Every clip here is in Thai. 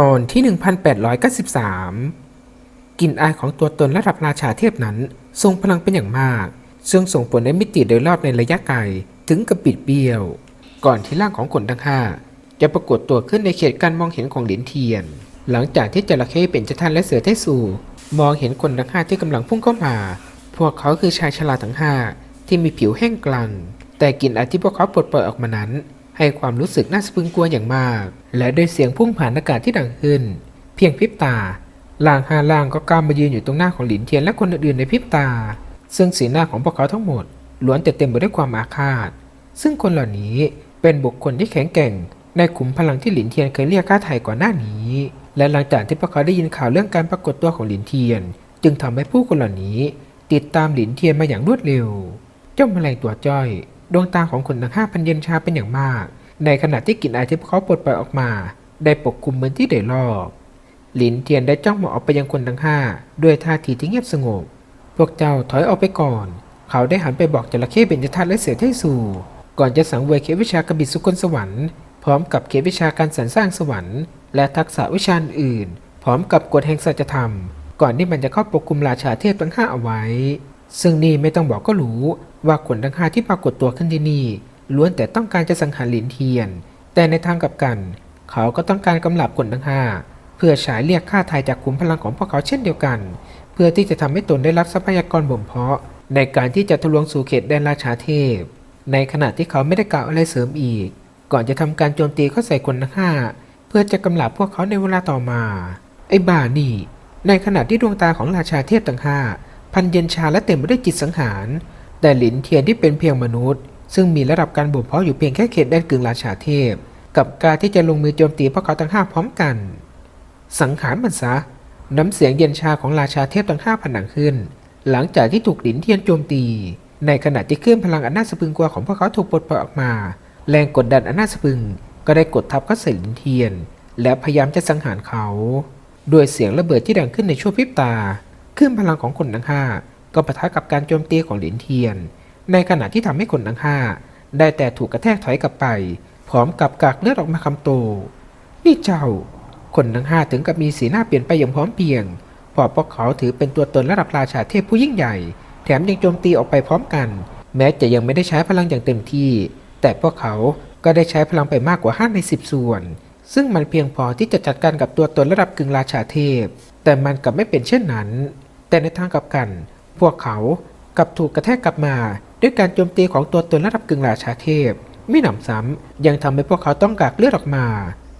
ตอนที่ 1893 กลิ่นอายของตัวตนระดับราชาเทพนั้น ทรงพลังเป็นอย่างมากซึ่งส่งผลในมิติโดยรอบในระยะไกลถึงกับปิดเบี้ยว ก่อนที่ร่างของคนทั้งห้าจะปรากฏตัวขึ้นในเขตการมองเห็นของหลินเทียน หลังจากที่จระเข้เป็นเจาทันและเสือเทสูมองเห็นคนทั้งห้าที่กำลังพุ่งเข้ามา พวกเขาคือชายชราทั้งห้าที่มีผิวแห้งกลังแต่กลิ่นอายที่พวกเขาปลดปล่อยออกมานั้น ให้ความรู้สึกน่าสะพึงกลัวอย่างมาก และด้วยเสียงพุ่งผ่านอากาศที่ดังขึ้น เพียงพริบตาล่างห้าล่างก็ก้าวมายืนอยู่ตรงหน้าของหลินเทียนและคนอื่นๆในพริบตา ซึ่งสีหน้าของพวกเขาทั้งหมดล้วนแต่เต็มไปด้วยความอาฆาต ซึ่งคนเหล่านี้เป็นบุคคลที่แข็งแกร่ง ในขุมพลังที่หลินเทียนเคยเรียกค่าไถ่ก่อนหน้านี้ และหลังจากที่พวกเขาได้ยินข่าวเรื่องการปรากฏตัวของหลินเทียน จึงทำให้ผู้คนเหล่านี้ ติดตามหลินเทียนมาอย่างรวดเร็ว เจ้าแมลงตัวจ้อย ดวงตาของคนทั้งห้าพันเย็นชาเป็นอย่างมาก ในขณะที่กลิ่นอายที่พวกเขาปลดปล่อยออกมา ได้ปกคลุมเหมือนที่ได้รอบหลินเทียนได้จ้องมองออกไปยังคนทั้งห้าด้วยท่าทีที่เงียบสงบ พวกเจ้าถอยออกไปก่อน เขาได้หันไปบอกจระเข้เบญจทัศน์และเสือเทสูก่อนจะสังเวยเควิชากระบิดสุกลสวรรค์พร้อมกับเควิชาการสรรสร้างสวรรค์และทักษะวิชาอื่น พร้อมกับกฎแห่งสัจธรรม ก่อนที่มันจะเข้าปกคลุมราชาเทพทั้งห้าเอาไว้ ซึ่งนี่ไม่ต้องบอกก็รู้ว่าคนทั้งห้าที่ปรากฏตัวขึ้นที่นี่ล้วนแต่ต้องการจะสังหารหลินเทียน แต่ในทางกลับกัน เขาก็ต้องการกำลับคนทั้งห้าเพื่อฉายเรียกค่าไทยจากขุมพลังของพวกเขาเช่นเดียวกัน เพื่อที่จะทำให้ตนได้รับทรัพยากรบ่มเพาะ ในการที่จะทะลวงสู่เขตแดนราชาเทพ ในขณะที่เขาไม่ได้กล่าวอะไรเสริมอีก ก่อนจะทำการโจมตีเข้าใส่คนทั้งห้าเพื่อจะกำลับพวกเขาในเวลาต่อมา ไอ้บ้านี่ ในขณะที่ดวงตาของราชาเทพทั้งห้า พันเย็นชาและเต็มไปด้วยจิตสังหาร แต่หลินเทียนที่เป็นเพียงมนุษย์ ซึ่งมีระดับการบ่มเพาะอยู่เพียงแค่เขตแดนกึ่งราชาเทพ กับการที่จะลงมือโจมตีพวกเขาทั้งห้าพร้อมกัน สังหารมันซะ น้ำเสียงเย็นชาของราชาเทพทั้งห้าผนังขึ้น หลังจากที่ถูกหลินเทียนโจมตี ในขณะที่เคลื่อนพลังอันน่าสะพึงกลัวของพวกเขาถูกปลดปล่อยออกมา แรงกดดันอันน่าสะพึงก็ได้กดทับเข้าใส่หลินเทียน และพยายามจะสังหารเขา ด้วยเสียงระเบิดที่ดังขึ้นในชั่วพริบตา คลื่นพลังของคนทั้งห้าก็ปะทะกับการโจมตีของเหลินเทียน ในขณะที่ทำให้คนทั้งห้าได้แต่ถูกกระแทกถอยกลับไป พร้อมกับกากเลือดออกมาคำโต นี่เจ้า คนทั้งห้าถึงกับมีสีหน้าเปลี่ยนไปอย่างพร้อมเพียงเพราะพวกเขาถือเป็นตัวตนระดับราชาเทพผู้ยิ่งใหญ่ แถมยังโจมตีออกไปพร้อมกัน แม้จะยังไม่ได้ใช้พลังอย่างเต็มที่ แต่พวกเขาก็ได้ใช้พลังไปมากกว่า5ใน10 ส่วน ซึ่งมันเพียงพอที่จะจัดการกับตัวตนระดับกึ่งราชาเทพ แต่มันกลับไม่เป็นเช่นนั้น แต่ในทางกลับกัน พวกเขากลับถูกกระแทกกลับมา ด้วยการโจมตีของตัวตนระดับกึ่งราชาเทพ ไม่หนำซ้ำยังทำให้พวกเขาต้องกากเลือดออกมา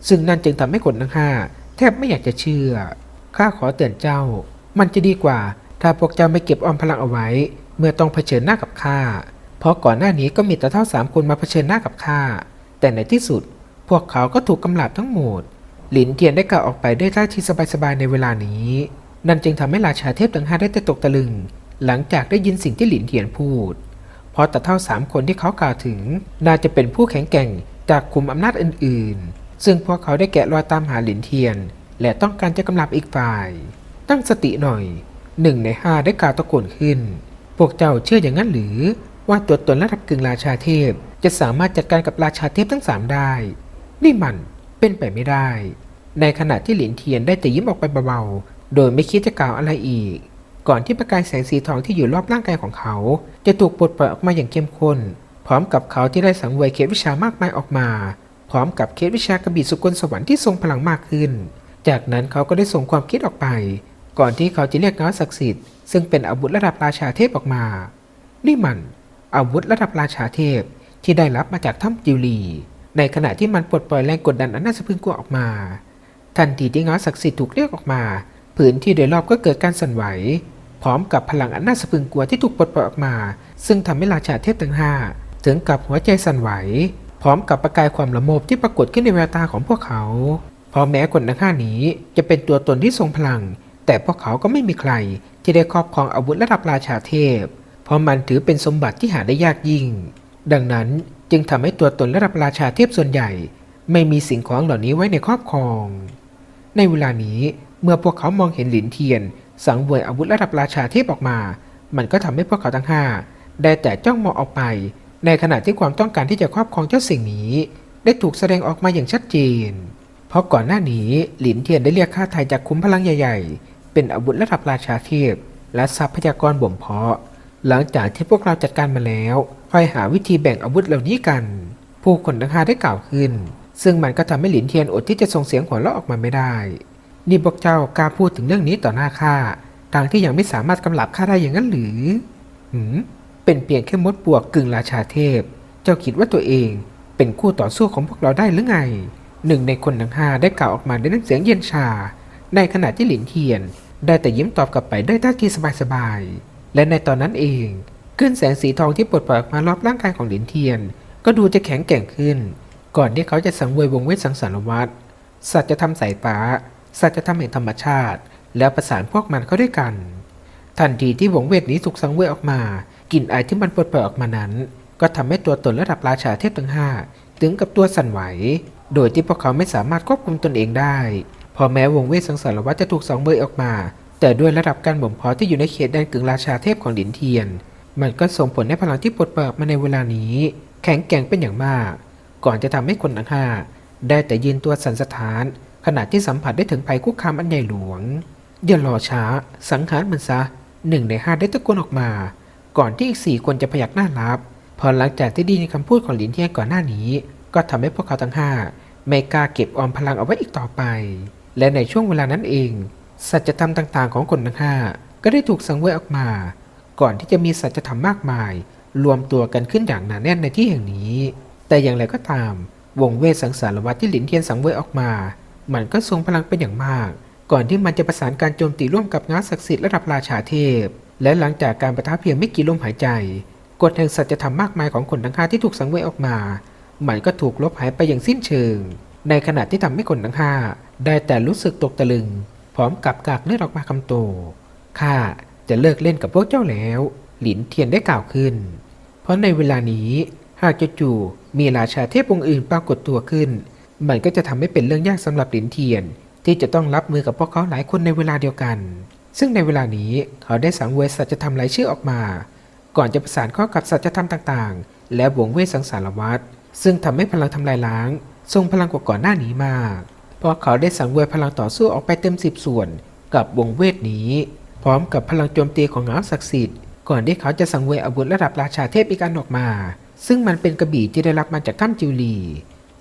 ซึ่งนั่นจึงทำให้คนทั้งห้าแทบไม่อยากจะเชื่อ ข้าขอเตือนเจ้า มันจะดีกว่า ถ้าพวกเจ้าไม่เก็บออมพลังเอาไว้ เมื่อต้องเผชิญหน้ากับข้า เพราะก่อนหน้านี้ก็มีแต่เท่าสามคนมาเผชิญหน้ากับข้า แต่ในที่สุด พวกเขาก็ถูกกำลับทั้งหมด หลินเทียนได้กล่าวออกไปด้วยท่าทีสบายๆในเวลานี้ นั่นจึงทำให้ราชาเทพทั้งห้าได้แต่ตกตะลึง หลังจากได้ยินสิ่งที่หลินเทียนพูด เพราะแต่เท่าสามคนที่เขากล่าวถึง น่าจะเป็นผู้แข็งแกร่งจากคุมอำนาจอื่น ๆ ซึ่งพวกเขาได้แกะรอยตามหาหลินเทียน และต้องการจะกำลับอีกฝ่าย ตั้งสติหน่อยหนึ่งในห้าได้กล่าวตะโกนขึ้น พวกเจ้าเชื่ออย่างนั้นหรือ ว่าตัวตนระดับกึ่งราชาเทพ จะสามารถจัดการกับราชาเทพทั้งสามได้ นี่มันเป็นไปไม่ได้ ในขณะที่หลินเทียนได้แต่ยิ้มออกไปเบาๆ โดยไม่คิดจะกล่าวอะไรอีก ก่อนที่ประกายแสงสีทองที่อยู่รอบร่างกายของเขา จะถูกปลดปล่อยออกมาอย่างเข้มข้น พร้อมกับเขาที่ได้สังเวยเคล็ดวิชามากมายออกมา พร้อมกับเคล็ดวิชากระบี่สุกลสวรรค์ที่ทรงพลังมากขึ้น จากนั้นเขาก็ได้ส่งความคิดออกไป ก่อนที่เขาจะเรียกเงาศักดิ์สิทธิ์ซึ่งเป็นอาวุธระดับราชาเทพออกมา นี่มัน อาวุธระดับราชาเทพที่ได้รับมาจากถ้ำจิวลี ในขณะที่มันปลดปล่อยแรงกดดันอันน่าสะพรึงกลัวออกมา ทันทีที่เงาศักดิ์สิทธิ์ถูกเรียกออกมา ผืนที่โดยรอบก็เกิดการสั่นไหว พร้อมกับพลังอันน่าสะพรึงกลัวที่ถูกปลดปล่อยออกมา ซึ่งทำให้ราชาเทพทั้งห้าถึงกับหัวใจสั่นไหว พร้อมกับประกายความละโมบที่ปรากฏขึ้นในแววตาของพวกเขาพราะแม้คนทั้งห้านี้จะเป็นตัวตนที่ทรงพลัง แต่พวกเขาก็ไม่มีใครที่ได้ครอบครองอาวุธระดับราชาเทพ เพราะมันถือเป็นสมบัติที่หาได้ยากยิ่ง ดังนั้นจึงทำให้ตัวตนระดับราชาเทพส่วนใหญ่ ไม่มีสิ่งของเหล่านี้ไว้ในครอบครอง ในเวลานี้ เมื่อพวกเขามองเห็นหลินเทียน สังเวยอาวุธระดับราชาเทพออกมา มันก็ทำให้พวกเขาทั้งห้าได้แต่จ้องมองออกไป ในขณะที่ความต้องการที่จะครอบครองเจ้าสิ่งนี้ ได้ถูกแสดงออกมาอย่างชัดเจน เพราะก่อนหน้านี้หลินเทียนได้เรียกค่าไทยจากคุ้มพลังใหญ่ๆ เป็นอาวุธระดับราชาเทพ และทรัพยากรบ่มเพาะ หลังจากที่พวกเราจัดการมาแล้วคอยหาวิธีแบ่งอาวุธเหล่านี้กัน ผู้คนทั้งห้าได้กล่าวขึ้น ซึ่งมันก็ทำให้หลินเทียนอดที่จะส่งเสียงหัวเราะออกมาไม่ได้ นี่พวกเจ้ากล้าพูดถึงเรื่องนี้ต่อหน้าข้าทางที่ยังไม่สามารถกำลับข้าได้อย่างนั้นหรือ หืม เป็นเพียงแค่มดปวกกึ่งราชาเทพ เจ้าคิดว่าตัวเองเป็นคู่ต่อสู้ของพวกเราได้หรือไง หนึ่งในคนทั้งห้าได้กล่าวออกมาด้วยน้ำเสียงเย็นชา ในขณะที่หลินเทียน ได้แต่ยิ้มตอบกลับไปด้วยท่าทีสบายๆ และในตอนนั้นเองคลื่นแสงสีทองที่ปลดปล่อยออกมารอบร่างกายของหลินเทียน ก็ดูจะแข็งแกร่งขึ้น ก่อนที่เขาจะสังเวยวงเวทสังสารวัตรสัตว์จะทำสายฟ้า สัตว์จะทำแห่งธรรมชาติ แล้วประสานพวกมันเข้าด้วยกัน ทันทีที่วงเวทนี้ถูกสังเวยออกมากลิ่นไอที่มันปลดปล่อยออกมานั้น ก็ทำให้ตัวตนระดับราชาเทพทั้งห้าถึงกับตัวสั่นไหว โดยที่พวกเขาไม่สามารถควบคุมตนเองได้ พอแม้วงเวทสังสารวัตจะถูกสังเวยออกมา แต่ด้วยระดับการบ่มเพาะที่อยู่ในเขตแดนกึ่งราชาเทพของหลินเทียน มันก็ส่งผลให้พลังที่ปลดปล่อยออกมาในเวลานี้ แข็งแกร่งเป็นอย่างมาก ก่อนจะทำให้คนทั้งห้าได้แต่ยืนตัวสั่นสะท้าน ขณะที่สัมผัสได้ถึงภัยคุกคามอันใหญ่หลวงอย่ารอช้า สังหารมันซะหนึ่งในห้าได้ตะโกนออกมา ก่อนที่อีกสี่คนจะพยักหน้ารับพอหลังจากที่ได้ยินคำพูดของหลินเทียนก่อนหน้านี้ ก็ทำให้พวกเขาทั้งห้าไม่กล้าเก็บออมพลังเอาไว้อีกต่อไป และในช่วงเวลานั้นเอง สัจธรรมต่างๆ ของคนทั้งห้าก็ได้ถูกสังเวยออกมา ก่อนที่จะมีสัจธรรมมากมาย รวมตัวกันขึ้นอย่างหนาแน่นในที่แห่งนี้ แต่อย่างไรก็ตาม วงเวทสังสารวัตที่หลินเทียนสังเวยออกมา มันก็ทรงพลังเป็นอย่างมาก ก่อนที่มันจะประสานการโจมตีร่วมกับง้าศักดิ์สิทธิ์ระดับราชาเทพ และหลังจากการประทับเพียงไม่กี่ลมหายใจ กฎแห่งสัจธรรมมากมายของคนทั้งห้าที่ถูกสังเวยออกมา มันก็ถูกลบหายไปอย่างสิ้นเชิง ในขณะที่ทำให้คนทั้งห้าได้แต่รู้สึกตกตะลึง พร้อมกับกากเลือดออกมาคำโตข้าจะเลิกเล่นกับพวกเจ้าแล้ว หลินเทียนได้กล่าวขึ้น เพราะในเวลานี้หากจู่ๆมีราชาเทพองค์อื่นปรากฏตัวขึ้น มันก็จะทำให้เป็นเรื่องยากสำหรับหลินเทียน ที่จะต้องรับมือกับพวกเขาหลายคนในเวลาเดียวกัน ซึ่งในเวลานี้เขาได้สังเวยสัจธรรมรายชื่อออกมา ก่อนจะประสานเข้ากับสัจธรรมต่างๆ และวงเวทสังสารวัตรซึ่งทำให้พลังทำลายล้าง ทรงพลังกว่าก่อนหน้านี้มากเพราะเขาได้สังเวยพลังต่อสู้ออกไปเต็มสิบส่วน กับวงเวทนี้ พร้อมกับพลังโจมตีของง้าวศักดิ์สิทธิ์ก่อนที่เขาจะสังเวยอาวุธระดับราชาเทพอีกอันออกมา ซึ่งมันเป็นกระบี่ที่ได้รับมาจากถ้ำจิวลี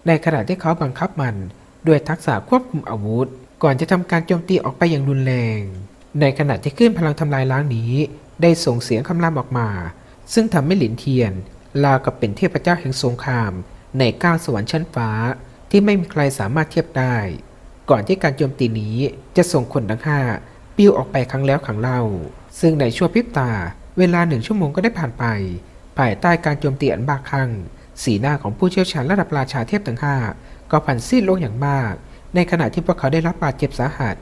ในขณะที่เขาบังคับมันด้วยทักษะควบคุมอาวุธ ก่อนจะทำการโจมตีออกไปอย่างรุนแรง ในขณะที่ขึ้นพลังทำลายล้างนี้ ได้ส่งเสียงคำรามออกมา ซึ่งทำให้หลินเทียนลาวกับเป็นเทพเจ้าแห่งสงคราม ในก้าวสวรรค์ชั้นฟ้า ที่ไม่มีใครสามารถเทียบได้ ก่อนที่การโจมตีนี้จะส่งคนทั้งห้าปิ้วออกไปครั้งแล้วครั้งเล่า ซึ่งในชั่วพริบตา เวลาหนึ่งชั่วโมงก็ได้ผ่านไป ภายใต้การโจมตีอันบ้าคลั่ง สีหน้าของผู้เชี่ยวชาญระดับราชาเทพทั้งห้าก็ผันซีดลงอย่างมาก ในขณะที่พวกเขาได้รับบาดเจ็บสาหัส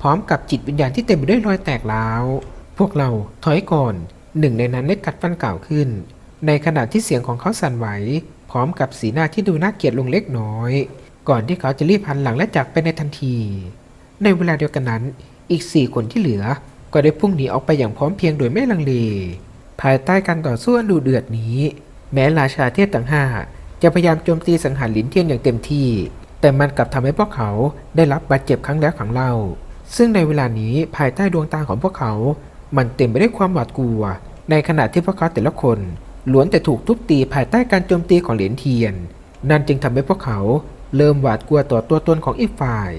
พร้อมกับจิตวิญญาณที่เต็มไปด้วยรอยแตกร้าว พวกเราถอยก่อนหนึ่งในนั้นได้กัดฟันกล่าวขึ้น ในขณะที่เสียงของเขาสั่นไหว พร้อมกับสีหน้าที่ดูน่าเกลียดลงเล็กน้อย ก่อนที่เขาจะรีบหันหลังและจากไปในทันที ในเวลาเดียวกันนั้น อีกสี่คนที่เหลือ ก็ได้พุ่งหนีออกไปอย่างพร้อมเพรียงโดยไม่ลังเลภายใต้การต่อสู้อันดุเดือดนี้ แม้ราชาเทพต่างห้าจะพยายามโจมตีสังหารหลินเทียนอย่างเต็มที่ แต่มันกลับทำให้พวกเขาได้รับบาดเจ็บครั้งแล้วครั้งเล่า ซึ่งในเวลานี้ภายใต้ดวงตาของพวกเขา มันเต็มไปด้วยความหวาดกลัว ในขณะที่พวกเขาแต่ละคนล้วนแต่ถูกทุบตีภายใต้การโจมตีของเหรียญเทียน นั่นจึงทำให้พวกเขาเริ่มหวาดกลัวต่อตัวตนของอีกฝ่าย